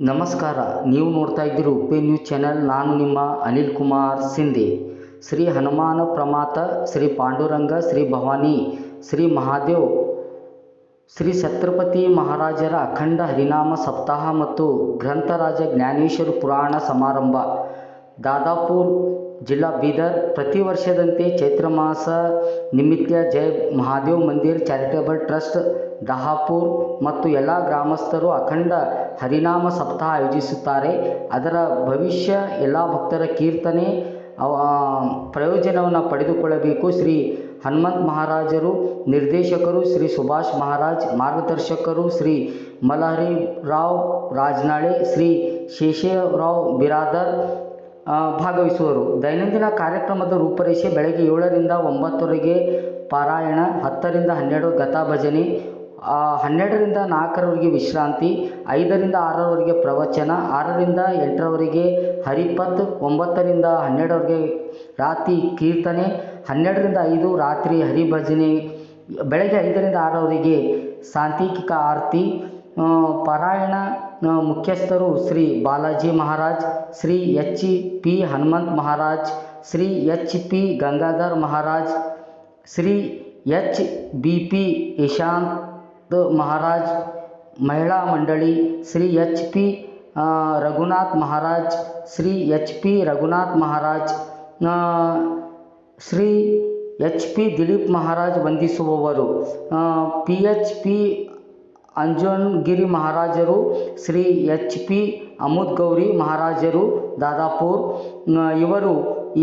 ನಮಸ್ಕಾರ. ನೀವು ನೋಡ್ತಾ ಇದ್ದೀರಿ ಉಪ್ಪೆ ನ್ಯೂಸ್ ಚಾನೆಲ್. ನಾನು ನಿಮ್ಮ ಅನಿಲ್ ಕುಮಾರ್ ಸಿಂಧೆ. ಶ್ರೀ ಹನುಮಾನ ಪ್ರಮಾತ, ಶ್ರೀ ಪಾಂಡುರಂಗ, ಶ್ರೀ ಭವಾನಿ, ಶ್ರೀ ಮಹಾದೇವ್, ಶ್ರೀ ಛತ್ರಪತಿ ಮಹಾರಾಜರ ಅಖಂಡ ಹರಿನಾಮ ಸಪ್ತಾಹ ಮತ್ತು ಗ್ರಂಥರಾಜ ಜ್ಞಾನೇಶ್ವರ ಪುರಾಣ ಸಮಾರಂಭ. ದಾದಾಪುರ್ ಜಿಲ್ಲಾ ಬೀದರ್. ಪ್ರತಿ ವರ್ಷದಂತೆ ಚೈತ್ರ ಮಾಸ ನಿಮಿತ್ತ ಜಯ ಮಹಾದೇವ್ ಮಂದಿರ್ ಚಾರಿಟೇಬಲ್ ಟ್ರಸ್ಟ್ ದಹಾಪುರ್ ಮತ್ತು ಎಲ್ಲ ಗ್ರಾಮಸ್ಥರು ಅಖಂಡ ಹರಿನಾಮ ಸಪ್ತಾಹ ಆಯೋಜಿಸುತ್ತಾರೆ. ಅದರ ಭವಿಷ್ಯ ಎಲ್ಲ ಭಕ್ತರ ಕೀರ್ತನೆ ಅವ- ಪ್ರಯೋಜನವನ್ನು ಪಡೆದುಕೊಳ್ಳಬೇಕು. ಶ್ರೀ ಹನುಮಂತ ಮಹಾರಾಜರು ನಿರ್ದೇಶಕರು ಶ್ರೀ ಸುಭಾಷ್ ಮಹಾರಾಜ್ ಮಾರ್ಗದರ್ಶಕರು ಶ್ರೀ ಮಲಹರಿ ರಾವ್ ರಾಜನಾಳೆ ಶ್ರೀ ಶೇಷರಾವ್ ಬಿರಾದರ್ ಭಾಗವಹಿಸುವರು. ದೈನಂದಿನ ಕಾರ್ಯಕ್ರಮದ ರೂಪರೇಷೆ ಬೆಳಗ್ಗೆ ಏಳರಿಂದ ಒಂಬತ್ತುವರೆಗೆ ಪಾರಾಯಣ ಹತ್ತರಿಂದ ಹನ್ನೆರಡು ಗತಾ ಭಜನೆ ಆ, ಹನ್ನೆರಡರಿಂದ ನಾಲ್ಕರವರೆಗೆ ವಿಶ್ರಾಂತಿ, ಐದರಿಂದ ಆರರವರೆಗೆ ಪ್ರವಚನ, ಆರರಿಂದ ಎಂಟರವರೆಗೆ ಹರಿಪತ್ ಒಂಬತ್ತರಿಂದ ಹನ್ನೆರಡರವರೆಗೆ ರಾತ್ರಿ ಕೀರ್ತನೆ, ಹನ್ನೆರಡರಿಂದ ಐದು ರಾತ್ರಿ ಹರಿಭಜನೆ, ಬೆಳಗ್ಗೆ ಐದರಿಂದ ಆರರವರೆಗೆ ಸಾಂತೀಕಿಕ ಆರತಿ ಪಾರಾಯಣ ಮುಖ್ಯಸ್ಥರು Shri Balaji Maharaj, Shri H P Hanumant Maharaj, Shri H P Gangadhar Maharaj, Shri H B P Ishant Maharaj ಮಹಿಳಾ ಮಂಡಳಿ Shri H P Raghunath Maharaj, Shri H P Raghunath Maharaj Shri H P Dilip Maharaj ವಂದಿಸುವವರು P H P Anjangiri ಮಹಾರಾಜರು, Shri H P ಅಮುದ್ Gauri ಮಹಾರಾಜರು, ದಾದಾಪುರ್ ಇವರು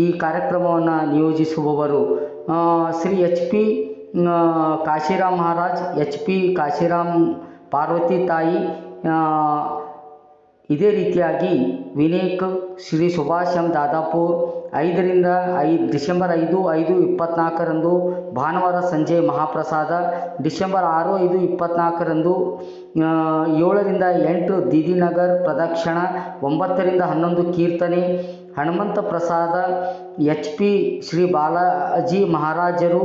ಈ ಕಾರ್ಯಕ್ರಮವನ್ನು ನಿಯೋಜಿಸುವವರು Shri H P Kashiram Maharaj, H P Kashiram Parvati ತಾಯಿ ಇದೇ ರೀತಿಯಾಗಿ ವಿನೇಕ್ ಶ್ರೀ ಸುಭಾಷ್ ದಾದಾಪುರ್ ಐದರಿಂದ ಐದು ಡಿಸೆಂಬರ್ ಐದು ಐದು ಇಪ್ಪತ್ತ್ನಾಲ್ಕರಂದು ಭಾನುವಾರ ಸಂಜೆ ಮಹಾಪ್ರಸಾದ, ಡಿಸೆಂಬರ್ ಆರು, ಐದು ಇಪ್ಪತ್ತ್ನಾಲ್ಕರಂದು ಏಳರಿಂದ ಎಂಟು ದೀದಿನಗರ್ ಪ್ರದಕ್ಷಿಣ, ಒಂಬತ್ತರಿಂದ ಹನ್ನೊಂದು ಕೀರ್ತನೆ, ಹನುಮಂತ ಪ್ರಸಾದ, ಎಚ್ ಪಿ ಶ್ರೀ ಬಾಲಾಜಿ ಮಹಾರಾಜರು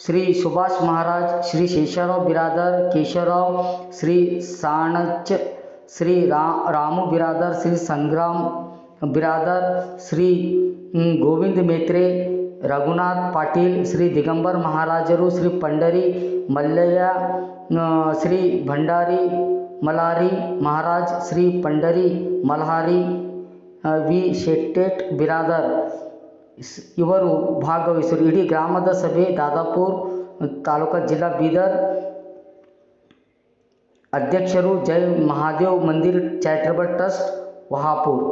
ಶ್ರೀ ಸುಭಾಷ್ ಮಹಾರಾಜ್ ಶ್ರೀ ಶೇಷರಾವ್ ಬಿರಾದರ್ ಕೇಶವರಾವ್ ಶ್ರೀ ಸಾಣಚ್ ಶ್ರೀ ರಾ ರಾಮು ಬಿರಾದರ್ ಶ್ರೀ ಸಂಗ್ರಾಮ್ ಬಿರಾದರ್ ಶ್ರೀ ಹ್ಮ್, ಗೋವಿಂದ್ ಮೇತ್ರೆ ರಘುನಾಥ್ ಪಾಟೀಲ್ ಶ್ರೀ ದಿಗಂಬರ್ ಮಹಾರಾಜರು ಶ್ರೀ ಪಂಡರಿ ಮಲ್ಲಯ್ಯ ಆ, ಶ್ರೀ ಭಂಡಾರಿ ಮಲಾರಿ ಮಹಾರಾಜ್ ಶ್ರೀ ಪಂಡರಿ ಮಲ್ಹಾರಿ ಆ, ವಿ ಶೆಟ್ಟೆಟ್ ಬಿರಾದರ್ ಸ್- ಇವರು ಭಾಗವಹಿಸರು. ಇಡೀ ಗ್ರಾಮದ ಸಭೆ ದಾದಾಪುರ್ ತಾಲೂಕಾ ಜಿಲ್ಲಾ ಬೀದರ್ ಅಧ್ಯಕ್ಷರು ಜೈ ಮಹಾದೇವ್ ಮಂದಿರ್ ಚಾರಿಟಬಲ್ ಟ್ರಸ್ಟ್ ವಹಾಪುರ್.